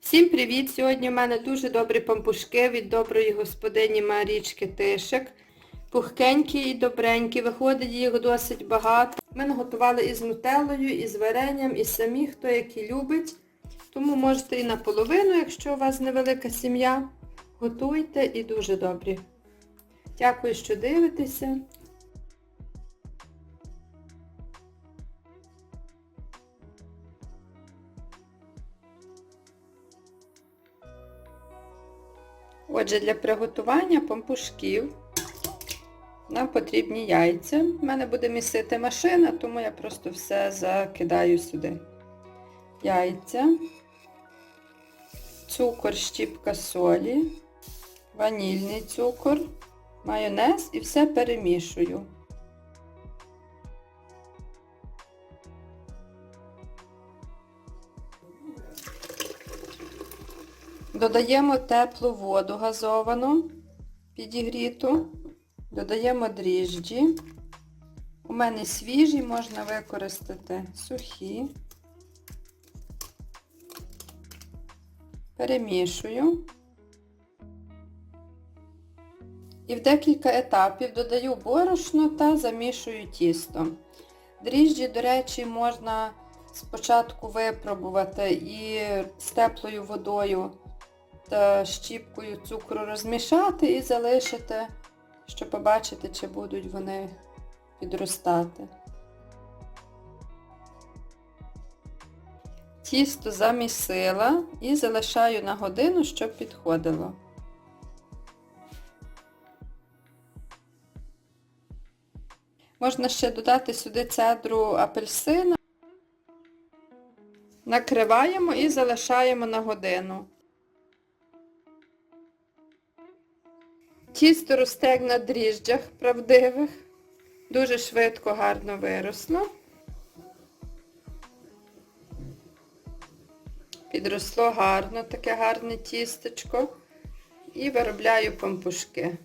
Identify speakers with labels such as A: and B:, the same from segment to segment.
A: Всім привіт! Сьогодні в мене дуже добрі пампушки від доброї господині Марічки Тишик. Пухкенькі і добренькі, виходить їх досить багато. Ми наготували із нутеллою, і з варенням, і самі, хто які любить. Тому можете і наполовину, якщо у вас невелика сім'я. Готуйте і дуже добрі. Дякую, що дивитеся. Отже, для приготування пампушків нам потрібні яйця. У мене буде місити машина, тому я просто все закидаю сюди. Яйця, цукор, щіпка солі, ванільний цукор, майонез і все перемішую. Додаємо теплу воду газовану, підігріту, додаємо дріжджі. У мене свіжі, можна використати сухі. Перемішую. І в декілька етапів додаю борошно та замішую тісто. Дріжджі, до речі, можна спочатку випробувати і з теплою водою та щіпкою цукру розмішати і залишити, щоб побачити, чи будуть вони підростати. Тісто замісила і залишаю на годину, щоб підходило. Можна ще додати сюди цедру апельсина. Накриваємо і залишаємо на годину. Тісто росте на дріжджах правдивих. Дуже швидко, гарно виросло. Підросло гарно, таке гарне тістечко. І виробляю пампушки.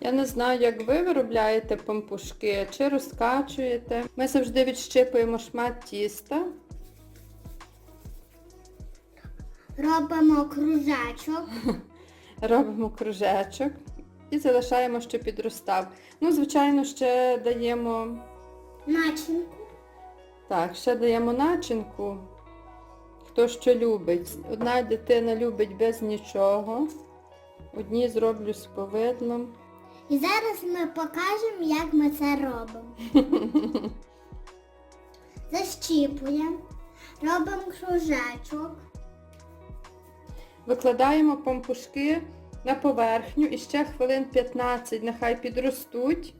A: Я не знаю, як ви виробляєте пампушки, чи розкачуєте. Ми завжди відщипуємо шмат тіста.
B: Робимо кружечок.
A: Робимо кружечок і залишаємо, щоб підростав. Ну, звичайно, ще даємо,
B: Начинку.
A: так, ще даємо начинку. Хто що любить. Одна дитина любить без нічого. Одні зроблю з повидлом.
B: І зараз ми покажемо, як ми це робимо. Защіпуємо. Робимо кружечок.
A: Викладаємо пампушки на поверхню і ще хвилин 15 нехай підростуть.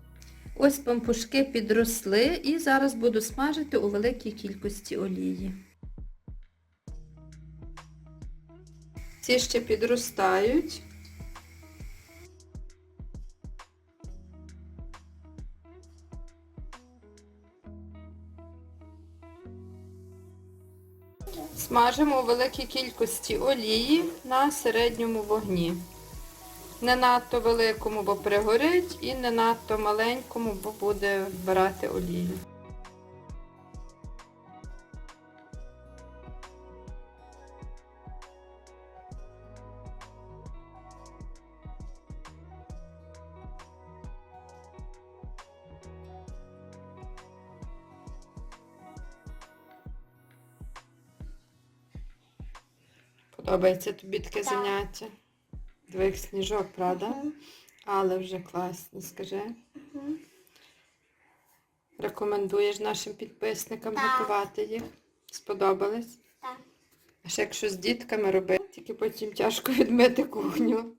A: Ось пампушки підросли і зараз буду смажити у великій кількості олії. Ці ще підростають. Смажимо у великій кількості олії на середньому вогні. Не надто великому, бо пригорить, і не надто маленькому, бо буде вбирати олію. Подобається тобі таке
B: Так.
A: заняття? Двох сніжок, правда?
B: Мгм.
A: Але вже класно, скажи.
B: Мгм.
A: Рекомендуєш нашим підписникам
B: Так.
A: готувати їх? Сподобались?
B: Так.
A: А ще якщо з дітками робити, тільки потім тяжко відмити кухню.